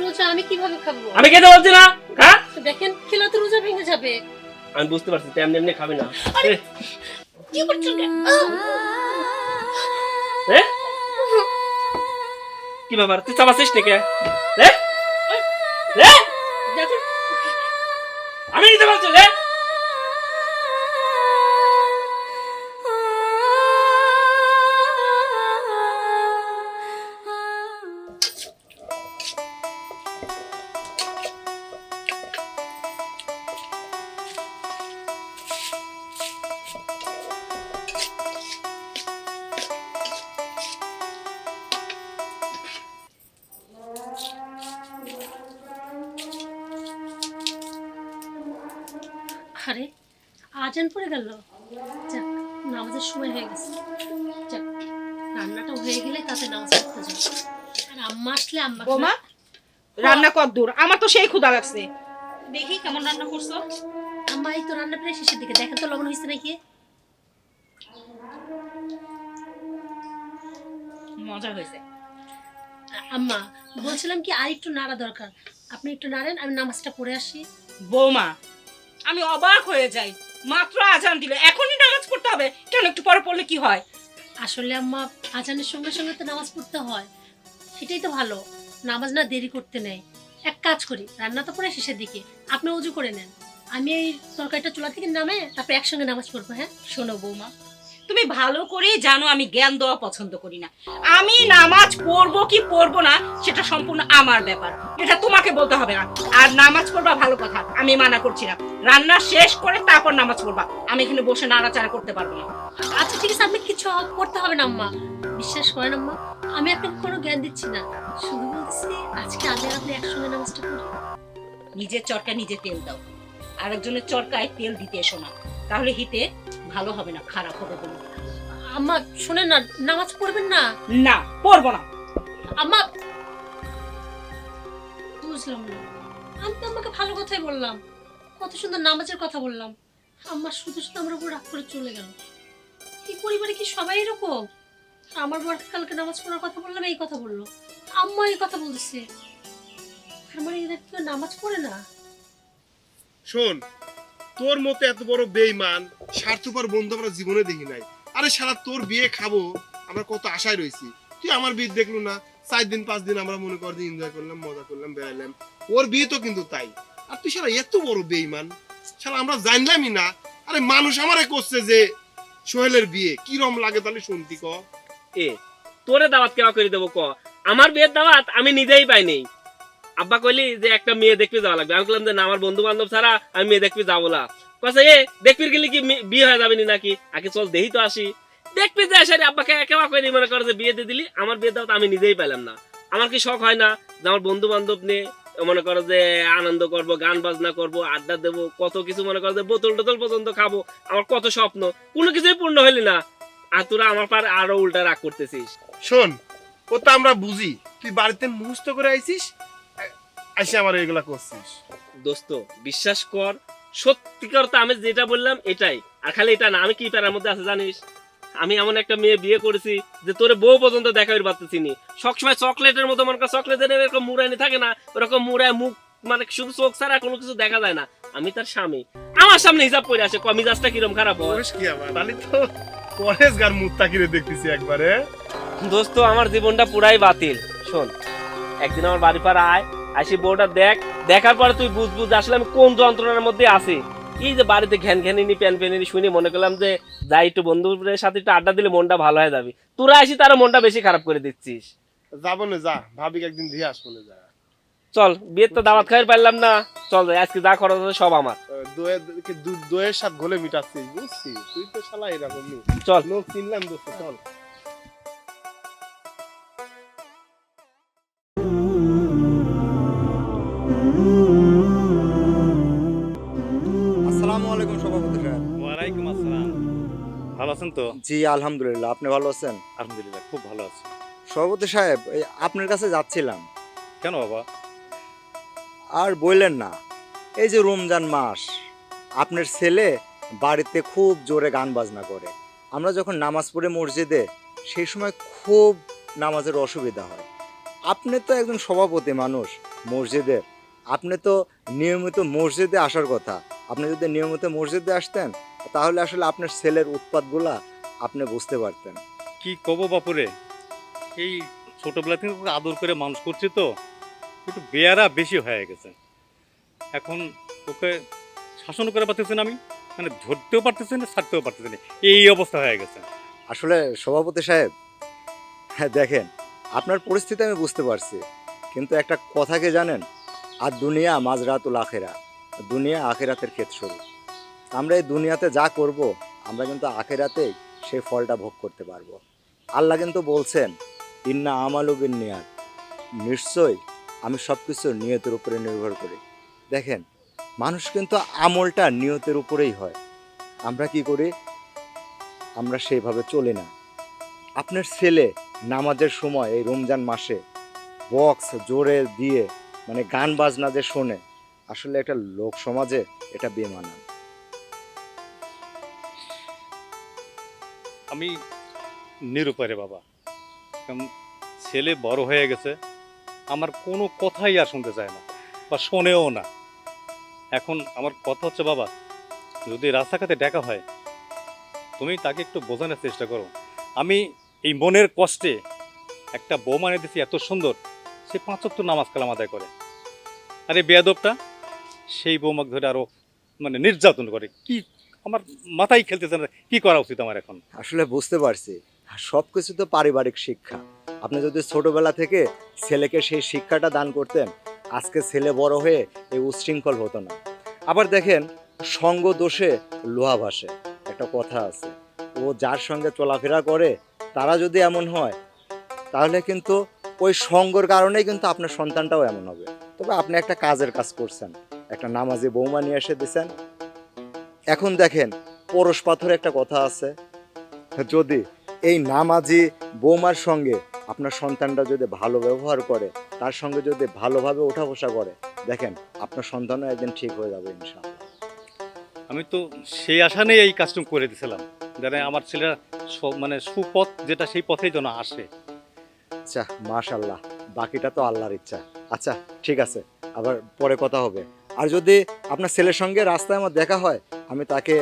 রোজা আমি কীভাবে খাব? আমি খেতে বলছি না। হ্যাঁ? দেখেন খেলে তো রোজা ভেঙে যাবে। আমি বুঝতে পারছি তুই এমনি এমনি খাবি না। আরে! কি করছ কি ব্যাপার? তুই চাবাসিস নাকি? এ? আরে আজান পড়ে গেল। যাক নামাজের সময় হয়ে গেছে। যাক রান্নাটা হয়ে গেলে তাতে নামাজ পড়তে যাব আর আম্মা আসলে আম্মা বৌমা রান্না কত দূর? আমার তো সেই ক্ষুধা লাগছে। দেখি কেমন রান্না করছ। আম্মা এই তো রান্না প্রায় শেষের দিকে। দেখেন তো লবণ হয়েছে নাকি? মজা হয়েছে। আম্মা বলছিলাম কি আর একটু নাড়া দরকার। আপনি একটু নাড়েন আমি নামাজটা পড়ে আসি। বৌমা আমি অবাক হয়ে যাই। মাত্র আজান দিলে। এখনই নামাজ পড়তে হবে। কেন একটু পরে পড়লে কি হয়? আসলে আম্মা আজানের সঙ্গে সঙ্গে তো নামাজ পড়তে হয়। সেটাই তো ভালো। নামাজ না দেরি করতে নেই। এক কাজ করি রান্না তো পরে শেষের দিকে। আপনি উজু করে নেন। আমি এই তরকারিটা চুলা থেকে নামে তারপর একসঙ্গে নামাজ পড়ব হ্যাঁ? শোনো বৌমা তুমি ভালো করেই জানো আমি জ্ঞান দেওয়া পছন্দ করি না। আমি নামাজ পড়ব কি পড়ব না সেটা সম্পূর্ণ আমার ব্যাপার। এটা তোমাকে বলতে হবে না। আর নামাজ পড়বা ভালো কথা আমি মানা করছি না। রান্না শেষ করে তারপর নামাজ পড়বা। আমি এখানে বসে নাড়াচাড়া করতে পারব না। আচ্ছা ঠিক আছে আপনি কিছু করতে হবে না আম্মা। বিশ্বাস করেন আম্মা আমি আপনাকে কোনো জ্ঞান দিচ্ছি না। শুধু বলছি আজকে আমি আপনি একসঙ্গে নামাজটা করি নিজের চরকা নিজে তেল দাও। আরেকজনের চরকায় তেল দিতে এসো না। তাহলে হিতে ভালো হবে না খারাপ হবে বলে আম্মা শোনেন না নামাজ পড়বেন না? না পড়ব না। আম্মা! বুঝলাম না। আমি তো আমাকে ভালো কথাই বললাম। কত সুন্দর নামাজের কথা বললাম। আম্মা শুধু শুধু আমার উপর রাগ করে চলে গেল। এই পরিবারে কি সবাই এরকম? আমার বর কালকে নামাজ পড়ার কথা বললাম এই কথা বলল। আম্মা এই কথা বলছে আমার এদের কেউ নামাজ পড়ে না? শোন, তোর মতো এত বড় বেইমান স্বার্থপর বন্ধু আমরা জীবনে দেখি নাই। আরে সারা তোর বিয়ে খাব, আমরা কত আশায় রয়েছি। তুই আমার বিয়ে দেখলু না, চার দিন, পাঁচ দিন আমরা মনে কর এনজয় করলাম, মজা করলাম, বেড়াইলাম। ওর বিয়ে তো কিন্তু তাই। আর তুই সারা এত বড় বেইমান সারা আমরা জানলামই না। আরে মানুষ আমারে করছে যে সোহেলের বিয়ে কি রম লাগে তাহলে শুনতি ক? এ, তোরে দাওয়াত কেবা করে দেবো ক? আমার বিয়ের দাওয়াত আমি নিজেই পাইনি আব্বা কইলি যে একটা মেয়ে দেখতে যাওয়া লাগবে। আমি বললাম যে না, আমার বন্ধু বান্ধব ছাড়া আমি মেয়ে দেখতে যাব না। কছে এ দেখবি গেলে কি বিয়ে হয়ে যাবেনি নাকি? আগে চল দেহি তো আসি। দেখবি যে আসে আব্বাকে কেবা করে মনে করে যে বিয়ে দিয়ে দিলি, আমার বিয়ের দাওয়াত আমি নিজেই পেলাম না। আমার কি শখ হয় না যে আমার বন্ধু বান্ধব নিয়ে মনে করো যে আনন্দ করব, গান বাজনা করব, আড্ডা দেবো, কত কিছু মনে করো যে বোতল টোতল পর্যন্ত খাব, আমার কত স্বপ্ন। কোনো কিছুই পূর্ণ হইলি না। আর তোরা আমার পার আরও উল্টা রাগ করতেছিস। শোন ও তো আমরা বুঝি। তুই বাড়িতে মুহস্ত করে আইছিস? এসে আমার এগুলা করছিস। দোস্ত বিশ্বাস কর সত্যিকার তো আমি যেটা বললাম এটাই। আর খালি এটা না আমি কি প্যারার মধ্যে আছে জানিস? আমি এমন একটা মেয়ে বিয়ে করেছি যে তোরে বউ পর্যন্ত দেখা হইতে পারতেছি নি। সবসময় চকলেটের মতো মনে কর চকলেটের এরকম মুড়ানি থাকে না ওরকম মুড়ায় মুখ মানে শুধু চোখ ছাড়া কোনো কিছু দেখা যায় না। আমি তার স্বামী। আমার সামনে হিসাব করে আসে কমিজাজটা কিরম খারাপ হয়? বয়স কি আবার? তাহলে তো পরেশ গার মুত্তা কিরে দেখতেছি একবারে। দোস্ত আমার জীবনটা পুরাই বাতিল। শোন একদিন আমার বাড়ি পার আয় আসি বউটা দেখ। দেখার পরে তুই বুঝ বুঝ আসলে আমি কোন যন্ত্রণার মধ্যে আছি? এই যে বাড়িতে ঘ্যান ঘ্যানিনি প্যান প্যানিনি শুনি মনে করলাম যে যাই একটু বন্ধুদের সাথে একটু আড্ডা দিলে মনটা ভালো হয়ে যাবে। তোরা আসি তার মনটা বেশি খারাপ করে দিচ্ছিস। যাব না যা। ভাবি একদিন দিয়ে আসব না যা। চল বিয়ের তো দাওয়াত খাই পারলাম না। চল যাই আজকে যা খরচ আছে সব আমার। দোয়ের সাথে ঘোলে মিটাচ্ছিস বুঝছি তুই তো শালা এরকমই। চল। লোক চিনলাম দোস্ত চল। আছেন তো? জি আলহামদুলিল্লাহ। আপনি ভালো আছেন? আলহামদুলিল্লাহ খুব ভালো আছি। সভাপতি সাহেব এই আপনার কাছে যাচ্ছিলাম। কেন বাবা? আর বললেন না। এই যে রমজান মাস আপনার ছেলে বাড়িতে খুব জোরে গান বাজনা করে। আমরা যখন নামাজ পড়ে মসজিদে সেই সময় খুব নামাজের অসুবিধা হয়। আপনি তো একজন সভাপতি মানুষ মসজিদের আপনি তো নিয়মিত মসজিদে আসার কথা। আপনি যদি নিয়মিত মসজিদে আসতেন তাহলে আসলে আপনার ছেলের উৎপাতগুলা আপনি বুঝতে পারতেন। কি কব বাপুরে? এই ছোটবেলা থেকে আদর করে মানুষ করছি তো একটু বেয়ারা বেশি হয়ে গেছে। এখন ওকে শাসন করে পারতেছি না আমি মানে ধরতেও পারতেছি না ছাড়তেও পারতেছি না এই অবস্থা হয়ে গেছে। আসলে সভাপতি সাহেব হ্যাঁ দেখেন আপনার পরিস্থিতি আমি বুঝতে পারছি কিন্তু একটা কথা কি জানেন? আর দুনিয়া মাঝরাতুল আখেরা দুনিয়া আখেরাতের ক্ষেত্র আমরা এই দুনিয়াতে যা করব, আমরা কিন্তু আখেরাতেই সেই ফলটা ভোগ করতে পারব। আল্লাহ কিন্তু বলছেন, ইন্না আমালুবিন নিয়াত নিশ্চয়ই আমি সব কিছু নিয়তের উপরে নির্ভর করি। দেখেন, মানুষ কিন্তু আমলটা নিয়তের উপরেই হয়। আমরা কি করি? আমরা সেইভাবে চলি না। আপনার ছেলে নামাজের সময় এই রমজান মাসে বক্স জোরে দিয়ে মানে গান বাজনা যে শোনে। আসলে একটা লোক সমাজে এটা বেমানান। আমি নিরুপারে বাবা। ছেলে বড় হয়ে গেছে, আমার কোনো কথাই আর শুনতে চায় না বা শোনেও না। এখন আমার কথা হচ্ছে, বাবা, যদি রাস্তাঘাটে দেখা হয়, তুমি তাকে একটু বোঝানোর চেষ্টা করো। আমি এই মনের কষ্টে একটা বৌমা এনে দিছি এত সুন্দর, সে পাঁচত্ব নামাজ কালাম আদায় করে। আরে বেয়াদবটা, সেই বৌমাকে ধরে আরও মানে নির্যাতন করে। কি আমার মাথায় খেলতেছে না, কি করা উচিত আমার এখন? আসলে বুঝতে পারছি। সব কিছু তো পারিবারিক শিক্ষা। আপনি যদি ছোটবেলা থেকে ছেলেকে সেই শিক্ষাটা দান করতেন, আজকে ছেলে বড় হয়ে এই উচ্ছৃঙ্খল হতো না। আবার দেখেন, সঙ্গ দোষে লোহা ভাসে, একটা কথা আছে। ও যার সঙ্গে চলাফেরা করে, তারা যদি এমন হয়, তাহলে কিন্তু ওই সঙ্গর কারণেই কিন্তু আপনার সন্তানটাও এমন হবে। তবে আপনি একটা কাজের কাজ করছেন। একটা নামাজি বৌমা নিয়ে এসে দিছেন এখন দেখেন পরশ পাথরে একটা কথা আছে। যদি এই নামাজি বৌমার সঙ্গে আপনার সন্তানটা যদি ভালো ব্যবহার করে তার সঙ্গে যদি ভালোভাবে ওঠা বসা করে দেখেন আপনার সন্তানও একদিন ঠিক হয়ে যাবে ইনশাআল্লাহ। আমি তো সেই আশা নিয়ে এই কাজটা করে দিয়েছিলাম যারা আমার ছেলেরা মানে সুপথ যেটা সেই পথেই যেন আসে। আচ্ছা মাশাল্লাহ বাকিটা তো আল্লাহর ইচ্ছা। আচ্ছা ঠিক আছে আবার পরে কথা হবে। আর যদি আপনার ছেলের সঙ্গে রাস্তায় আমার দেখা হয় আমি তাকে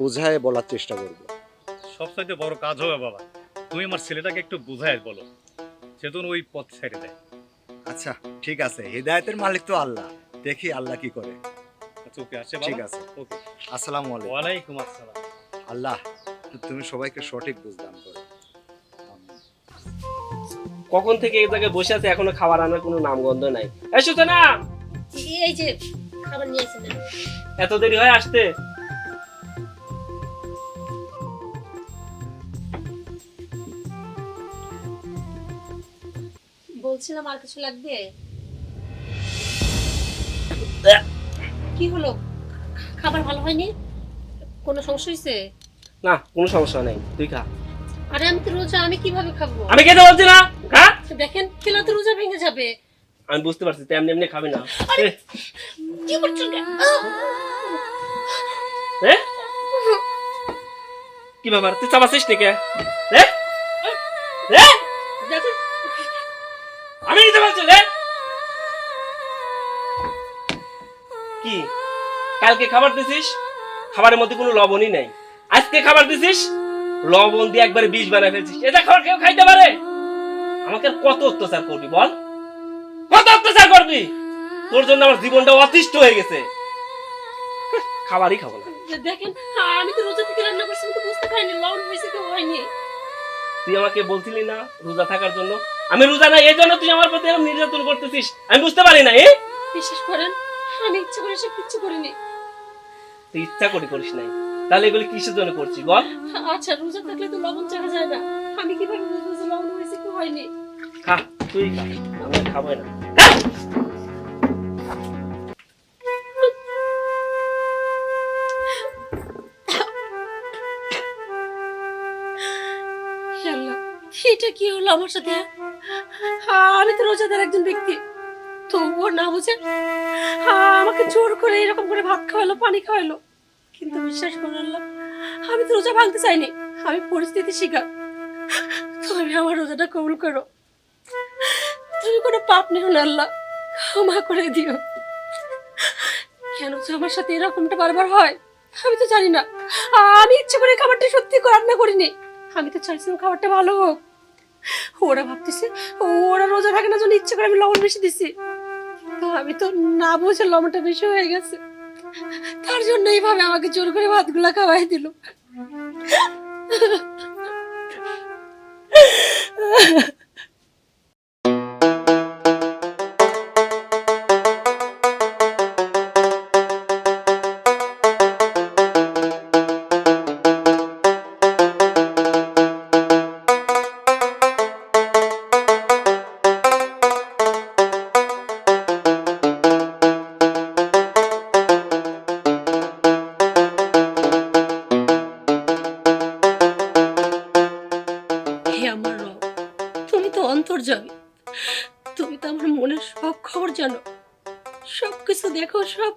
বুঝায় বলার চেষ্টা করব। সবচাইতে বড় কাজ হবে বাবা তুমি আমার ছেলেটাকে একটু বুঝাই বলো সে তো ওই পথ ছেড়ে দেয়। আচ্ছা ঠিক আছে হৃদায়তের মালিক তো আল্লাহ দেখি আল্লাহ কি করে। আচ্ছা ওকে ঠিক আছে। ওকে। আসসালামু আলাইকুম। ওয়ালাইকুম আসসালাম। আল্লাহ তুমি সবাইকে সঠিক বুঝদান করো। কখন থেকে এই জায়গায় বসে আছে এখনও খাবার আনার কোনো নামগন্ধ নাই? এই সুচনা এই যে খাবার নিয়ে আসেন এত দেরি হয় আসতে? বলছিলাম আর কিছু লাগবে? কি হলো? খাবার ভালো হয়নি? কোনো সমস্যা হয়েছে? না কোনো সমস্যা নেই। তুই খা। আরে আমি তো রোজা আমি কীভাবে খাব? আমি খেতে বলছি না। খা। দেখেন খেলে তো রোজা ভেঙে যাবে। আমি বুঝতে পারছি তুই এমনি এমনি খাবি না। কি? কি ব্যাপার? তুই নাকি আমি নিতে পারছি কি? কালকে খাবার দিছিস? খাবারের মধ্যে কোনো লবণই নাই। আজকে খাবার দিছিস? লবণ দিয়ে একবারে বিষ বানায় ফেলছিস। এটা খাবার কেউ খাইতে পারে? আমাকে কত অত্যাচার করবি বল? কত অত্যাচার করবি? তোর জন্য আমার জীবনটা অতিষ্ঠ হয়ে গেছে। খাবারই খাব না। দেখেন আমি তো রোজা থেকে রান্না করছি তো বুঝতে পারিনি লবণ হয়েছে কি হয়নি। তুই আমাকে বলছিলি না রোজা থাকার জন্য? আমি রোজা না এই জন্য তুই আমার প্রতি এরকম নির্যাতন করতেছিস। আমি বুঝতে পারি না এ? বিশ্বাস করেন আমি ইচ্ছা করে সব কিচ্ছু করিনি। তুই ইচ্ছা করে করিস নাই। তাহলে এগুলি কিসের জন্য করছিস বল? আচ্ছা রোজা থাকলে তো লবণ চাকা যায় না। আমি কীভাবে বুঝব যে লবণ হয়েছে কি হয়নি? খা তুই খা আমি খাব না। এটা কি হলো আমার সাথে? আমি তো রোজাদার একজন ব্যক্তি। তবুও না বুঝে আমাকে জোর করে এরকম করে ভাত খাওয়ালো, পানি খাওয়ালো। কিন্তু বিশ্বাস করো আমি তো রোজা ভাঙতে চাইনি। আমি পরিস্থিতি শিকার। তুমি আমার রোজাটা কবুল করো। তুমি কোনো পাপ নিও না আল্লাহ, ক্ষমা করে দিও। কেন যে আমার সাথে এরকমটা বারবার হয়, আমি তো জানি না। আমি ইচ্ছে করে খাবারটা সত্যি রান্না করিনি। আমি তো চাইছিলাম খাবারটা ভালো হোক। ওরা ভাবতেছে, ওরা রোজা থাকে না জন্য ইচ্ছে করে আমি লবণ বেশি দিছি। আমি তো না বুঝে লবণটা বেশি হয়ে গেছে। তার জন্য এইভাবে আমাকে জোর করে ভাতগুলা খাওয়াই দিল।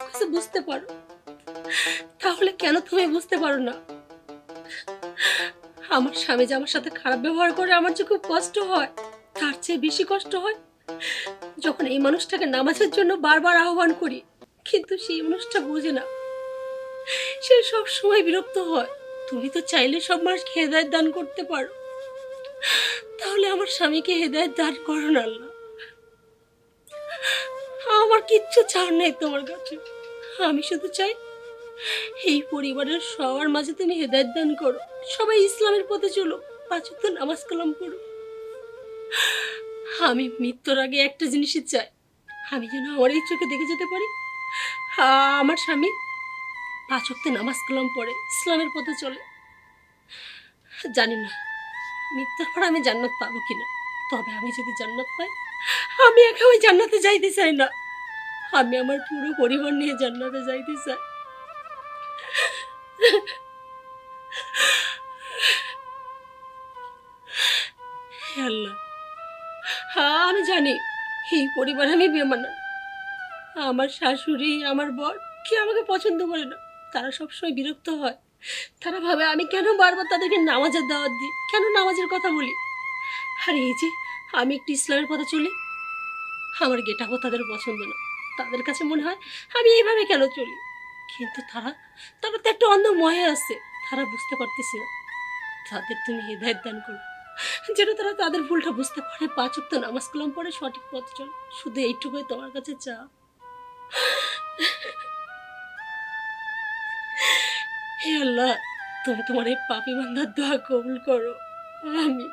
কিছু বুঝতে পারো? তাহলে কেন তুমি বুঝতে পারো না? আমার স্বামী যে আমার সাথে খারাপ ব্যবহার করে আমার যে খুব কষ্ট হয়, তার চেয়ে বেশি কষ্ট হয়? যখন এই মানুষটাকে নামাজের জন্য বারবার আহ্বান করি, কিন্তু সেই মানুষটা বোঝে না। সে সব সময় বিরক্ত হয়। তুমি তো চাইলে সব মানুষকে হেদায়ত দান করতে পারো। তাহলে আমার স্বামীকে হেদায়ত দান করো না কিচ্ছু ছাড় নেই তোমার কাছে। আমি শুধু চাই, এই পরিবারের সবার মাঝে তুমি হেদায়ত দান করো। সবাই ইসলামের পথে চলো পাঁচ ওয়াক্ত নামাজ কালাম করো আমি মৃত্যুর আগে একটা জিনিসই চাই, আমি যেন আমার এই চোখে দেখে যেতে পারি। আমার স্বামী পাঁচ ওয়াক্ত নামাজ কালাম পড়ে, ইসলামের পথে চলে। জানি না, মৃত্যুর পর আমি জান্নাত পাবো কিনা, তবে আমি যদি জান্নাত পাই, আমি একা ওই জান্নাতে যাইতে চাই না। আমি আমার পুরো পরিবার নিয়ে জান্নাতে যাইতে চাই। আল্লাহ। হ্যাঁ আমি জানি এই পরিবারে আমি বেমানা আমার শাশুড়ি, আমার বর কি আমাকে পছন্দ করে না। তারা সবসময় বিরক্ত হয়। তারা ভাবে, আমি কেন বারবার তাদেরকে নামাজের দাওয়াত দিই? কেন নামাজের কথা বলি? আর এই যে, আমি একটু ইসলামের পথে চলি, আমার গেটাও তাদের পছন্দ না। তাদের কাছে মনে হয় আমি এইভাবে কেন চলি? কিন্তু তারা তারা তো একটা অন্ধ মহে আছে, তারা বুঝতে পারতেছে না। তাদের তুমি হৃদায়ত দান করো। যেন তারা তাদের ভুলটা বুঝতে পারে। পাঁচ তো নামাজ কালাম পড়ে সঠিক পথ চল। শুধু এইটুকুই তোমার কাছে চা হে আল্লাহ, তুমি তোমার এই পাপি বান্ধার দোয়া কবুল করো। আমি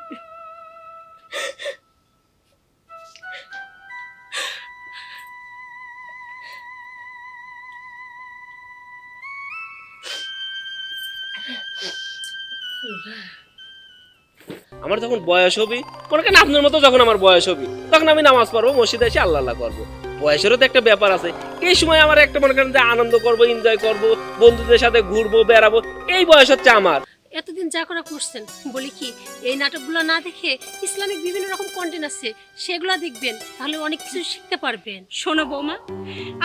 আমার যখন বয়স হবে মনে করেন আপনার মতো যখন আমার বয়স হবে তখন আমি নামাজ পড়ব মসজিদে এসে আল্লাহ আল্লাহ করব। বয়সেরও তো একটা ব্যাপার আছে। এই সময় আমার একটা মনে করেন যে আনন্দ করব এনজয় করব বন্ধুদের সাথে ঘুরবো বেড়াবো এই বয়স হচ্ছে আমার। এতদিন যা করা করছেন বলি কি এই নাটকগুলো না দেখে ইসলামিক বিভিন্ন রকম কন্টেন্ট আছে সেগুলো দেখবেন তাহলে অনেক কিছু শিখতে পারবেন। শোনো বৌমা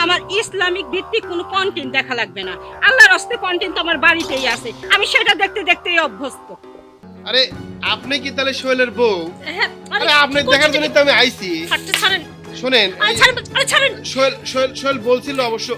আমার ইসলামিক ভিত্তিক কোনো কন্টেন্ট দেখা লাগবে না। আল্লাহর হস্তে কন্টেন্ট আমার বাড়িতেই আছে। আমি সেটা দেখতে দেখতেই অভ্যস্ত। আরে আপনি কি তাহলে সোহেলের বউ? হ্যাঁ, আরে, আপনি দেখার জন্য তো আমি আইছি। ছাড়েন। শোনেন সোহেল সোহেল সোহেল বলছিল অবশ্য